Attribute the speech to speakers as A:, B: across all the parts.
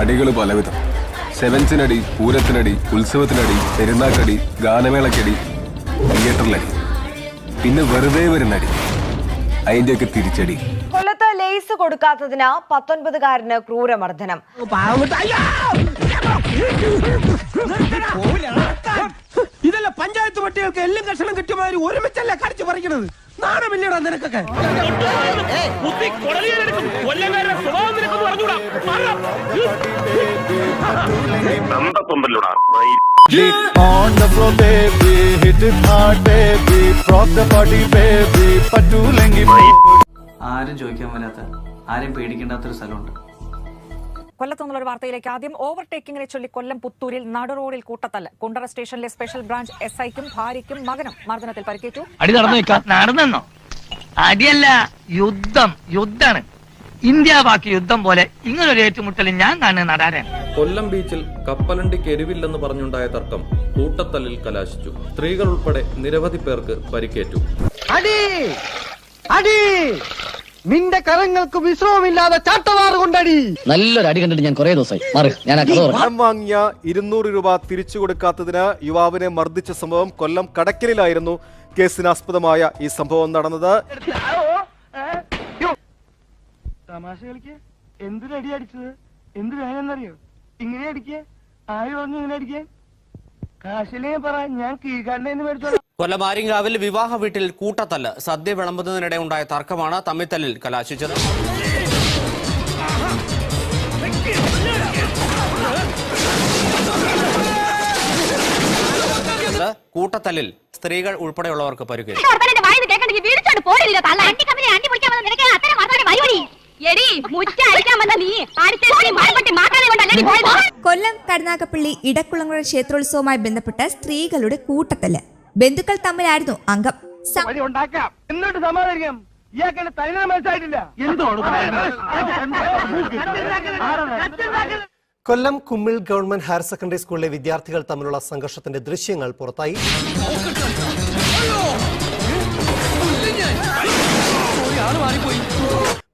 A: അടികൾ പലവിധം. സെവൻസിനടി പൂരത്തിനടി ഉത്സവത്തിനടി പെരുന്നാക്കടി ഗാനമേളക്കടി തിയേറ്ററിലടി. പിന്നെ വെറുതെ വരുന്നടി. അതിന്റെയൊക്കെ തിരിച്ചടി.
B: കൊല്ലത്ത് ലേസ് കൊടുക്കാത്തതിന് പത്തൊൻപതുകാരന് ക്രൂരമർദ്ദനം.
C: നാണമില്ലടാ നിനക്കൊക്കെ.
D: On the floor, baby, hit it hard, baby, rock the body, baby, പറ്റൂലെങ്കി
E: ആരും ചോദിക്കാൻ വരാത്ത ആരും പേടിക്കേണ്ടാത്തൊരു സ്ഥലമുണ്ട്.
F: കൊല്ലത്തുനിന്നുള്ള നിന്നുള്ള വാർത്തയിലേക്ക് ആദ്യം. ഓവർടേക്കിങ്ങിനെ ചൊല്ലി കൊല്ലം പുത്തൂരിൽ നടുറോഡിൽ കൂട്ടത്തല്ല കൂട്ടത്തല്ല്. കുണ്ടറ സ്റ്റേഷനിലെ സ്പെഷ്യൽ ബ്രാഞ്ച് എസ് ഐക്കും ഭാര്യയ്ക്കും മകനും മർദ്ദനത്തിൽ പരിക്കേറ്റു.
G: അടി നടന്നു? അടിയല്ല യുദ്ധം യുദ്ധാണ് ഇന്ത്യ ബാക്കി യുദ്ധം പോലെ ഇങ്ങനൊരു ഏറ്റുമുട്ടൽ ഞാൻ കാണുന്ന നടാരൻ
H: കൊല്ലം ബീച്ചിൽ കപ്പലണ്ടിക്ക് എരിവില്ലെന്ന് പറഞ്ഞുണ്ടായ തർക്കം കൂട്ടത്തല്ലിൽ കലാശിച്ചു. സ്ത്രീകൾ ഉൾപ്പെടെ നിരവധി പേർക്ക് പരിക്കേറ്റു.
C: അടി! അടി! നിന്റെ കരങ്ങൾക്ക് വിശ്രമമില്ലാതെ ചാട്ടവാറ് കൊണ്ടടി.
I: നല്ലൊരു അടി കണ്ടിട്ട് ഞാൻ കുറെ ദിവസമായി. മാറി ഞാൻ ആ കഥ പറയാം.
J: പണം വാങ്ങിയ ഇരുന്നൂറ് രൂപ തിരിച്ചു കൊടുക്കാത്തതിന് യുവാവിനെ മർദ്ദിച്ച സംഭവം കൊല്ലം കടക്കലിലായിരുന്നു. കേസിനാസ്പദമായ ഈ സംഭവം നടന്നത്.
C: തമാശ കളിക്ക? എന്തിനടി അടിച്ചത്? എന്ത് വേണമെന്നറിയോ? ഇങ്ങനെ അടിക്കേ? ആര് പറഞ്ഞു ഇങ്ങനെ അടിക്കാൻ? കാശിലേ പറ ഞാൻ കീഴ്ക്കാരനെ മേടിച്ചോളാം.
K: കൊല്ലം ആര്യങ്കാവിൽ വിവാഹ വീട്ടിൽ കൂട്ടത്തല്ല്. സദ്യ വിളമ്പുന്നതിനിടെ ഉണ്ടായ തർക്കമാണ് തമ്മിത്തല്ലിൽ കലാശിച്ചത്. കൂട്ടത്തല്ലിൽ സ്ത്രീകൾ ഉൾപ്പെടെയുള്ളവർക്ക് പരിക്കേറ്റു.
L: കൊല്ലം കരുനാഗപ്പള്ളി ഇടക്കുളങ്ങര ക്ഷേത്രോത്സവവുമായി ബന്ധപ്പെട്ട സ്ത്രീകളുടെ കൂട്ടത്തല്ല്. ബന്ധുക്കൾ തമ്മിലായിരുന്നു അംഗം.
J: Kollam Kummil government higher secondary സ്കൂളിലെ വിദ്യാർത്ഥികൾ തമ്മിലുള്ള സംഘർഷത്തിന്റെ ദൃശ്യങ്ങൾ പുറത്തായി.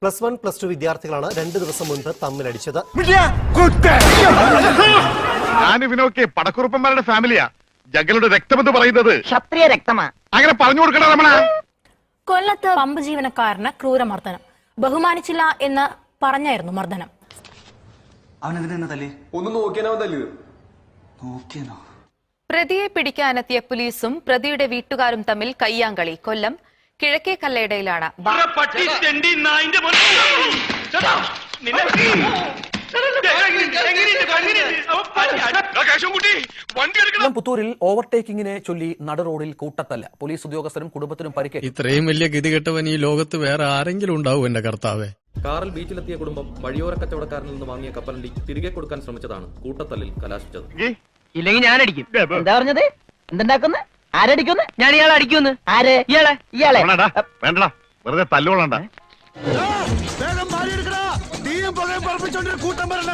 J: പ്ലസ് വൺ പ്ലസ് ടു വിദ്യാർത്ഥികളാണ് രണ്ട് ദിവസം മുൻപ് തമ്മിലടിച്ചത്.
D: ഫാമിലിയാ. ജഗലുടെ രക്തമെന്ന് പറയുന്നത്.
G: ക്ഷത്രിയ രക്തമാ.
D: അങ്ങനെ പറഞ്ഞു കൊടുക്കണ രമണ.
F: കൊല്ലത്ത് പമ്പ് ജീവനക്കാരന് ക്രൂരമർദ്ദനം. ബഹുമാനിച്ചില്ല എന്ന് പറഞ്ഞായിരുന്നു മർദ്ദനം.
E: തല്ലേ
A: ഒന്ന് തല്ലിയത്.
E: നോക്കിയാനോ?
F: പ്രതിയെ പിടിക്കാനെത്തിയ പോലീസും പ്രതിയുടെ വീട്ടുകാരും തമ്മിൽ കയ്യാങ്കളി. കൊല്ലം കിഴക്കേ കല്ലടയിലാണ്.
C: പുത്തൂരിൽ ഓവർടേക്കിങ്ങിനെ ചൊല്ലി നട റോഡിൽ കൂട്ടത്തല്ല. പോലീസ് ഉദ്യോഗസ്ഥരും കുടുംബത്തിനും പരിക്ക്
D: ഇത്രയും വലിയ ഗതികെട്ടവൻ ഈ ലോകത്ത് വേറെ ആരെങ്കിലും ഉണ്ടാവും എന്റെ കർത്താവേ.
H: കാറിൽ ബീച്ചിലെത്തിയ കുടുംബം വഴിയോര കച്ചവടക്കാരിൽ നിന്ന് വാങ്ങിയ കപ്പലണ്ടി തിരികെ കൊടുക്കാൻ ശ്രമിച്ചതാണ് കൂട്ടത്തല്ലിൽ കലാശിച്ചത്.
G: ഇല്ലെങ്കിൽ ഞാൻ അടിക്കും എന്താ പറഞ്ഞത്? എന്തുണ്ടാക്കുന്ന? ആരടിക്കുന്നു? ഞാൻ ഇയാളെ അടിക്കുന്നു. ആരെ? ഇയാളെ. ഇയാളെ.
D: വേണ്ടടാ. വെറുതെ തല്ലുകൊള്ളണ്ട
C: പുകയും പറപ്പിച്ചോണ്ടൊരു കൂട്ടം പറഞ്ഞ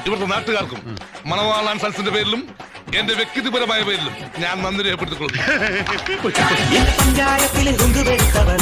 D: ഇവിടുത്തെ നാട്ടുകാർക്കും മണവാളാൻ സൽസിന്റെ പേരിലും എന്റെ വ്യക്തിപരമായ പേരിലും ഞാൻ നന്ദി രേഖപ്പെടുത്തിക്കൊള്ളുന്നു.
C: പഞ്ചായത്തിലെ ഹുങ്കുവെടുത്തവൾ